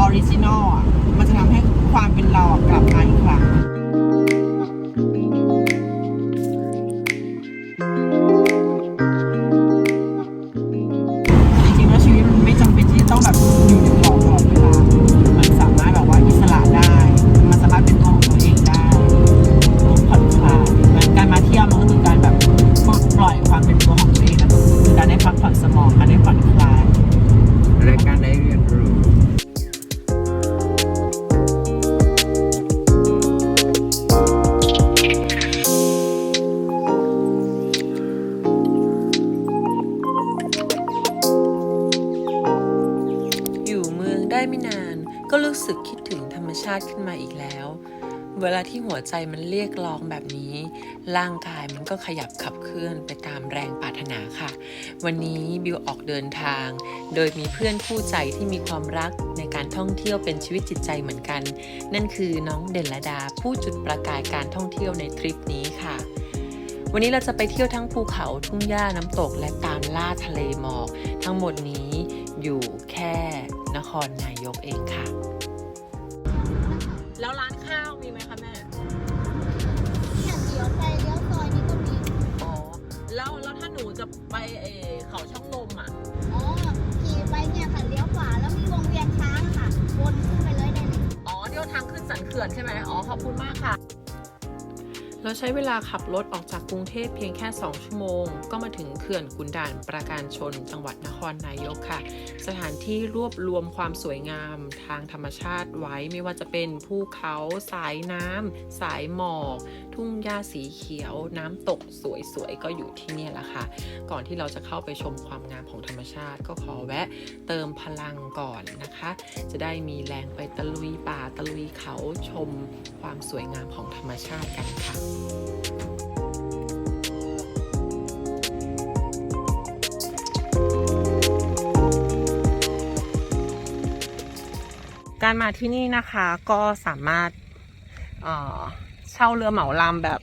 ออริจินอลอะมันจะทำให้ความเป็นเราอะกลับมาอีกครั้ง ได้ไม่นาน ก็รู้สึกคิดถึงธรรมชาติขึ้นมาอีกแล้ว เวลาที่หัวใจมันเรียกร้องแบบนี้ ร่างกายมันก็ขยับขับเคลื่อนไปตามแรงปรารถนาค่ะ วันนี้บิวออกเดินทาง โดยมีเพื่อนคู่ใจที่มีความรักในการท่องเที่ยวเป็นชีวิตจิตใจเหมือนกัน นั่นคือน้องเด่นละดาผู้จุดประกายการท่องเที่ยวในทริปนี้ค่ะวันนี้เราจะไปเที่ยวทั้งภูเขาทุ่งหญ้าน้ำตกและตามล่าทะเลหมอก ทั้งหมดนี้อยู่แค่ นครนายกเองค่ะ แล้วร้านข้าวมีไหมคะแม่เนี่ยเลี้ยวไปเลี้ยวซอยนี้ก็มี อ๋อ แล้วแล้วถ้าหนูจะไปเออเขาช่องลมอะ อ๋อ ขี่ไปเนี่ยค่ะเลี้ยวขวาแล้วมีวงเวียนช้างค่ะ วนขึ้นไปเลยได้เลย อ๋อ เดี๋ยวทางขึ้นสันเขื่อนใช่ไหมอ๋อ ขอบคุณมากค่ะ เราใช้เวลาขับรถออกจากกรุงเทพเพียงแค่ 2 ชั่วโมง ก็มาถึงเขื่อนขุนด่านปราการชน จังหวัดนครนายกค่ะ สถานที่รวบรวมความสวยงามทางธรรมชาติไว้ไม่ว่าจะเป็นภูเขา สายน้ำสายหมอก ทุ่งหญ้าสีเขียว น้ำตกสวยๆ ก็อยู่ที่นี่แหละค่ะ ก่อนที่เราจะเข้าไปชมความงามของธรรมชาติ ก็ขอแวะเติมพลังก่อนนะคะ จะได้มีแรงไปตะลุยป่าตะลุยเขาชมความสวยงามของธรรมชาติกันค่ะการมาที่นี่นะคะก็สามารถ เช่าเรือเหมาลำแบบ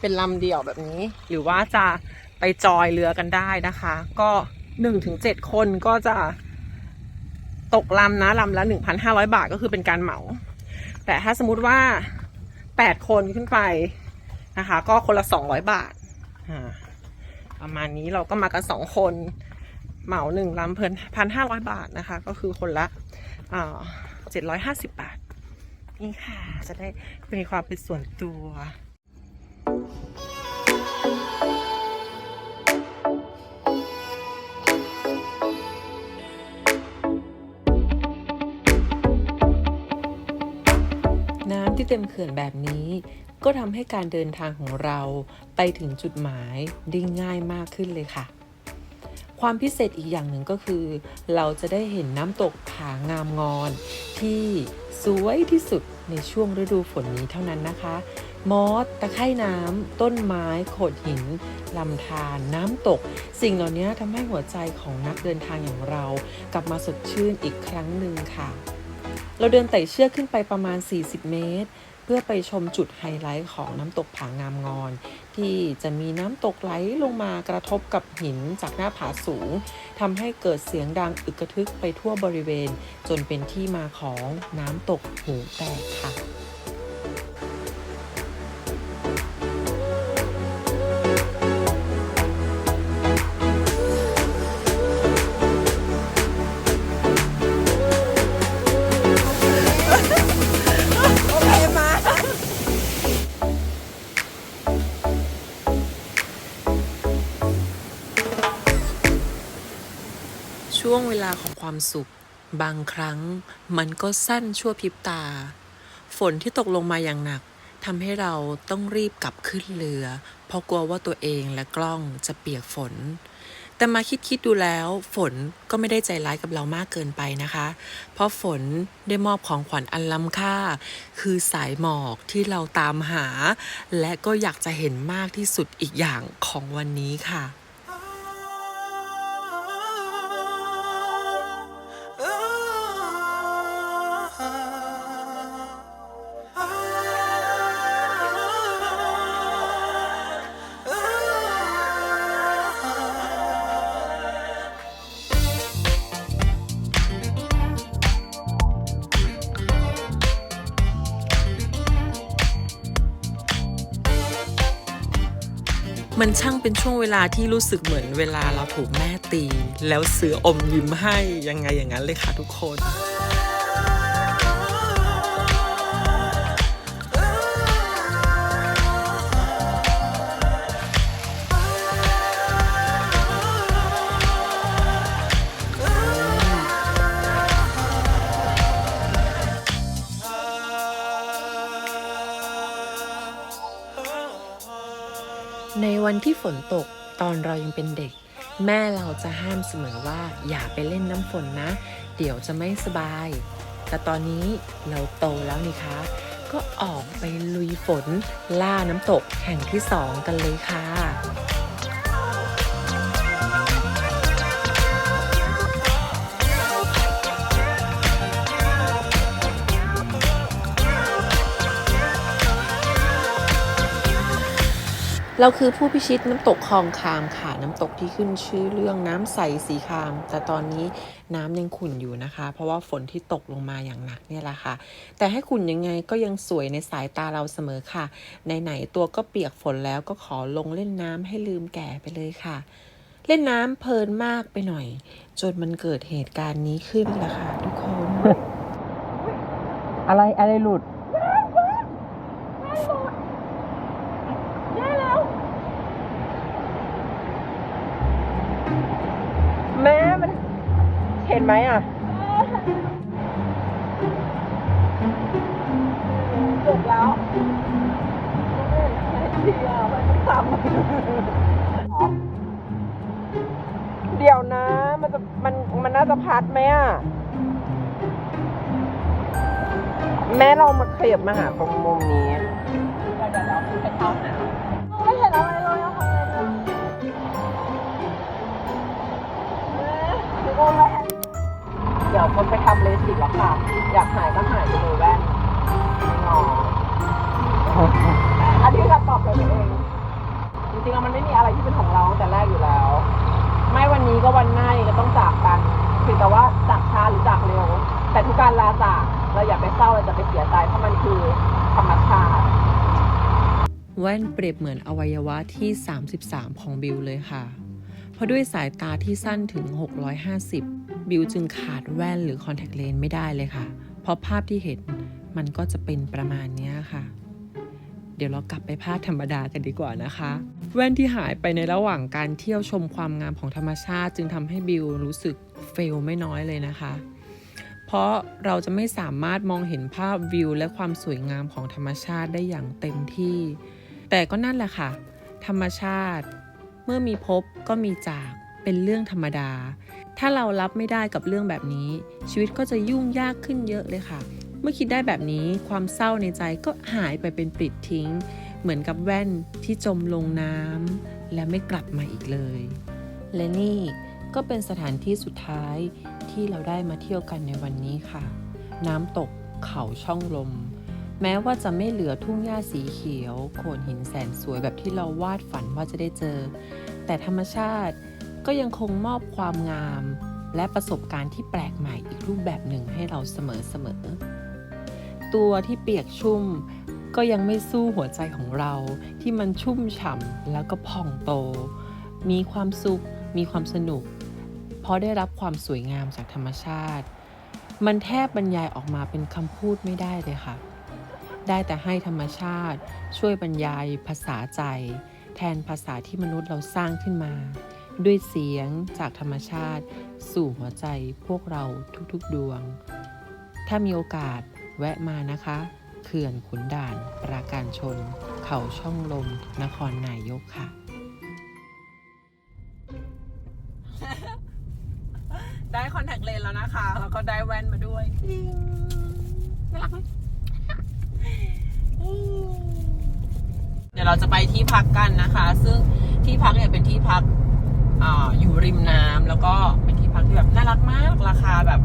เป็นลำเดี่ยวแบบนี้ หรือว่าจะไปจอยเรือกันได้นะคะ ก็หนึ่งถึงเจ็ดคนก็จะตกลำนะลำละหนึ่งพันห้าร้อยบาทก็คือเป็นการเหมา แต่ถ้าสมมุติว่าแปดคนขึ้นไปนะคะ ก็คนละสองร้อยบาทประมาณนี้เราก็มากันสองคนเหมาหนึ่งลำเพลินพันห้าร้อยบาทนะคะ ก็คือคนละเจ็ดร้อยห้าสิบบาท นี่ค่ะ จะได้มีความเป็นส่วนตัวน้ำที่เต็มเขื่อนแบบนี้ ก็ทำให้การเดินทางของเราไปถึงจุดหมายได้ง่ายมากขึ้นเลยค่ะ ความพิเศษอีกอย่างหนึ่งก็คือ เราจะได้เห็นน้ำตกผางามงอน ที่สวยที่สุดในช่วงฤดูฝนนี้เท่านั้นนะคะ มอสตะไคร่น้ำต้นไม้โขดหินลำธารน้ำตก สิ่งเหล่านี้ทำให้หัวใจของนักเดินทางอย่างเรา กลับมาสดชื่นอีกครั้งหนึ่งค่ะ เราเดินไต่เชือกขึ้นไปประมาณ 40 เมตร พื่อไปชมจุดไฮไลท์ของน้ำตกผางามงอน ที่จะมีน้ำตกไหลลงมากระทบกับหินจากหน้าผาสูงทำให้เกิดเสียงดังอึกกระทึกไปทั่วบริเวณ จนเป็นที่มาของน้ำตกหูแตกค่ะ ช่วงเวลาของความสุข บางครั้งมันก็สั้นชั่วพริบตา ฝนที่ตกลงมาอย่างหนักทำให้เราต้องรีบกลับขึ้นเรือ เพราะกลัวว่าตัวเองและกล้องจะเปียกฝน แต่มาคิดคิดๆดูแล้ว ฝนก็ไม่ได้ใจร้ายกับเรามากเกินไปนะคะ เพราะฝนได้มอบของขวัญอันล้ำค่า คือสายหมอกที่เราตามหา และก็อยากจะเห็นมากที่สุดอีกอย่างของวันนี้ค่ะ มันช่างเป็นช่วงเวลาที่รู้สึกเหมือนเวลาเราถูกแม่ตี แล้วเสืออมยิ้มให้ยังไงอย่างนั้นเลยค่ะทุกคน ในวันที่ฝนตกตอนเรายังเป็นเด็ก แม่เราจะห้ามเสมอว่าอย่าไปเล่นน้ำฝนนะ เดี๋ยวจะไม่สบาย แต่ตอนนี้เราโตแล้วนี่คะ ก็ออกไปลุยฝนล่าน้ำตกแห่งที่สองกันเลยค่ะ เราคือผู้พิชิตน้ำตกคลองคามค่ะ น้ำตกที่ขึ้นชื่อเรื่องน้ำใสสีคาม แต่ตอนนี้น้ำยังขุ่นอยู่นะคะ เพราะว่าฝนที่ตกลงมาอย่างหนักเนี่ยแหละค่ะ แต่ให้ขุ่นยังไงก็ยังสวยในสายตาเราเสมอค่ะ ไหนๆตัวก็เปียกฝนแล้วก็ขอลงเล่นน้ำให้ลืมแก่ไปเลยค่ะ เล่นน้ำเพลินมากไปหน่อย จนมันเกิดเหตุการณ์นี้ขึ้นละค่ะทุกคน อะไรอะไรหลุด นไหมอะจบแล้วเดียวมันต้องซ้ำเดี๋ยวนะ มันจะมันมันน่าจะพัดไหมอะ แม่เรามาขยับมาหาตรงมุมนี้เดี๋ยวเดี๋ยวคือไปเข้าหา เลสิกแล้วค่ะ อยากหายก็หายไปเลยแว่นงออันนี้การตอบตัวเองจริงๆแล้วมันไม่มีอะไรที่เป็นของเราตั้งแต่แรกอยู่แล้ว ไม่วันนี้ก็วันหน้ายังก็ต้องจากกันเพียงแต่ว่าจากช้าหรือจากเร็ว แต่ทุกการลาจากเราอย่าไปเศร้าเราจะไปเสียใจเพราะมันคือธรรมชาติแว่นเปรียบเหมือนอวัยวะที่ 33 ของบิวเลยค่ะ เพราะด้วยสายตาที่สั้นถึง 650 บิวจึงขาดแว่นหรือคอนแทคเลนส์ไม่ได้เลยค่ะ เพราะภาพที่เห็นมันก็จะเป็นประมาณนี้ค่ะ เดี๋ยวเรากลับไปภาพธรรมดากันดีกว่านะคะ แว่นที่หายไปในระหว่างการเที่ยวชมความงามของธรรมชาติ จึงทำให้บิวรู้สึกเฟลไม่น้อยเลยนะคะ เพราะเราจะไม่สามารถมองเห็นภาพวิว และความสวยงามของธรรมชาติได้อย่างเต็มที่ แต่ก็นั่นแหละค่ะ ธรรมชาติ เมื่อมีพบก็มีจากเป็นเรื่องธรรมดา ถ้าเรารับไม่ได้กับเรื่องแบบนี้ ชีวิตก็จะยุ่งยากขึ้นเยอะเลยค่ะ เมื่อคิดได้แบบนี้ความเศร้าในใจก็หายไปเป็นปลิดทิ้ง เหมือนกับแว่นที่จมลงน้ำและไม่กลับมาอีกเลย และนี่ก็เป็นสถานที่สุดท้ายที่เราได้มาเที่ยวกันในวันนี้ค่ะ น้ำตกเขาช่องลม แม้ว่าจะไม่เหลือทุ่งหญ้าสีเขียว โขดหินแสนสวยแบบที่เราวาดฝันว่าจะได้เจอ แต่ธรรมชาติ ก็ยังคงมอบความงาม และประสบการณ์ที่แปลกใหม่อีกรูปแบบหนึ่งให้เราเสมอๆตัวที่เปียกชุ่ม ก็ยังไม่สู้หัวใจของเราที่มันชุ่มฉ่ำแล้วก็พองโต มีความสุข มีความสนุก เพราะได้รับความสวยงามจากธรรมชาติ มันแทบบรรยายออกมาเป็นคำพูดไม่ได้เลยค่ะได้แต่ให้ธรรมชาติช่วยบรรยายภาษาใจ แทนภาษาที่มนุษย์เราสร้างขึ้นมา ด้วยเสียงจากธรรมชาติ สู่หัวใจพวกเราทุกๆดวง ถ้ามีโอกาสแวะมานะคะ เขื่อนขุนด่านปราการชน เขาช่องลม นครนายกค่ะ ได้คอนแทคเลนส์แล้วนะคะ แล้วก็ได้แว่นมาด้วยน่ารักไหมเดี๋ยวเราจะไปที่พักกันนะคะ ซึ่งที่พักเนี่ยเป็นที่พัก อาอยู่ริมน้ำแล้วก็เป็นที่พักที่แบบน่ารักมากราคาแบบ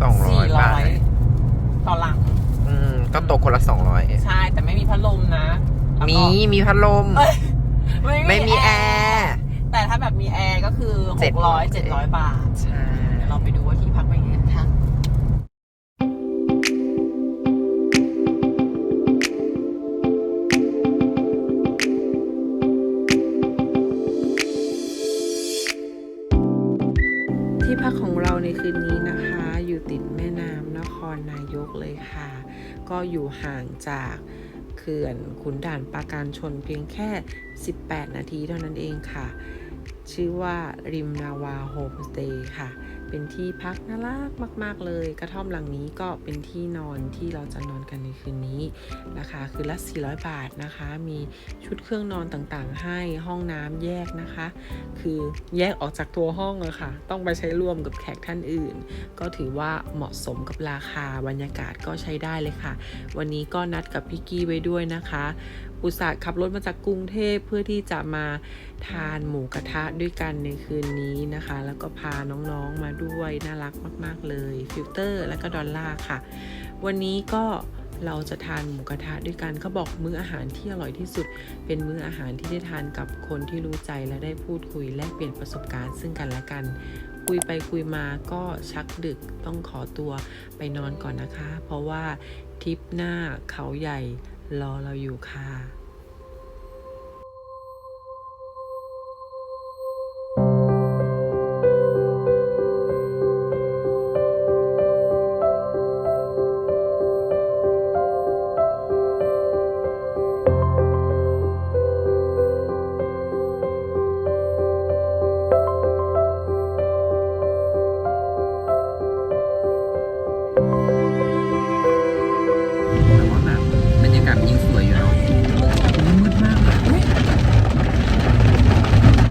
สองร้อยบาท400ต่อหลัง อืมก็ตกคนละสองร้อยใช่ แต่ไม่มีพัดลมนะแล้วมีก็มีพัดลมไม่ไม่มีแอร์ แต่ถ้าแบบมีแอร์ก็คือ700 600 700บาทใช่ เดี๋ยวเราไปดูว่าที่พักเป็นยังไง ก็อยู่ห่างจากเขื่อนขุนด่านปราการชนเพียงแค่ 18 นาทีเท่านั้นเองค่ะ ชื่อว่าริมนาวาโฮมสเตย์ค่ะ เป็นที่พักน่ารักมาก ๆ เลย กระท่อมหลังนี้ก็เป็นที่นอนที่เราจะนอนกันในคืนนี้ราคาคือละ 400 บาทนะคะ มีชุดเครื่องนอนต่างๆ ให้ห้องน้ำแยกนะคะ คือแยกออกจากตัวห้องอะค่ะ ต้องไปใช้ร่วมกับแขกท่านอื่น ก็ถือว่าเหมาะสมกับราคาบรรยากาศก็ใช้ได้เลยค่ะ วันนี้ก็นัดกับพี่กี้ไว้ด้วยนะคะุตส่าห์ขับรถมาจากกรุงเทพเพื่อที่จะมาทานหมูกระทะด้วยกันในคืนนี้นะคะ แล้วก็พาน้องๆมาด้วยน่ารักมากๆเลยฟิลเตอร์และก็ดอลลาค่ะ วันนี้ก็เราจะทานหมูกระทะด้วยกันเขาบอกมื้ออาหารที่อร่อยที่สุด เป็นมื้ออาหารที่ได้ทานกับคนที่รู้ใจและได้พูดคุยแลกเปลี่ยนประสบการณ์ซึ่งกันและกัน คุยไปคุยมาก็ชักดึกต้องขอตัวไปนอนก่อนนะคะ เพราะว่าทริปหน้าเขาใหญ่รอเราอยู่ค่ะ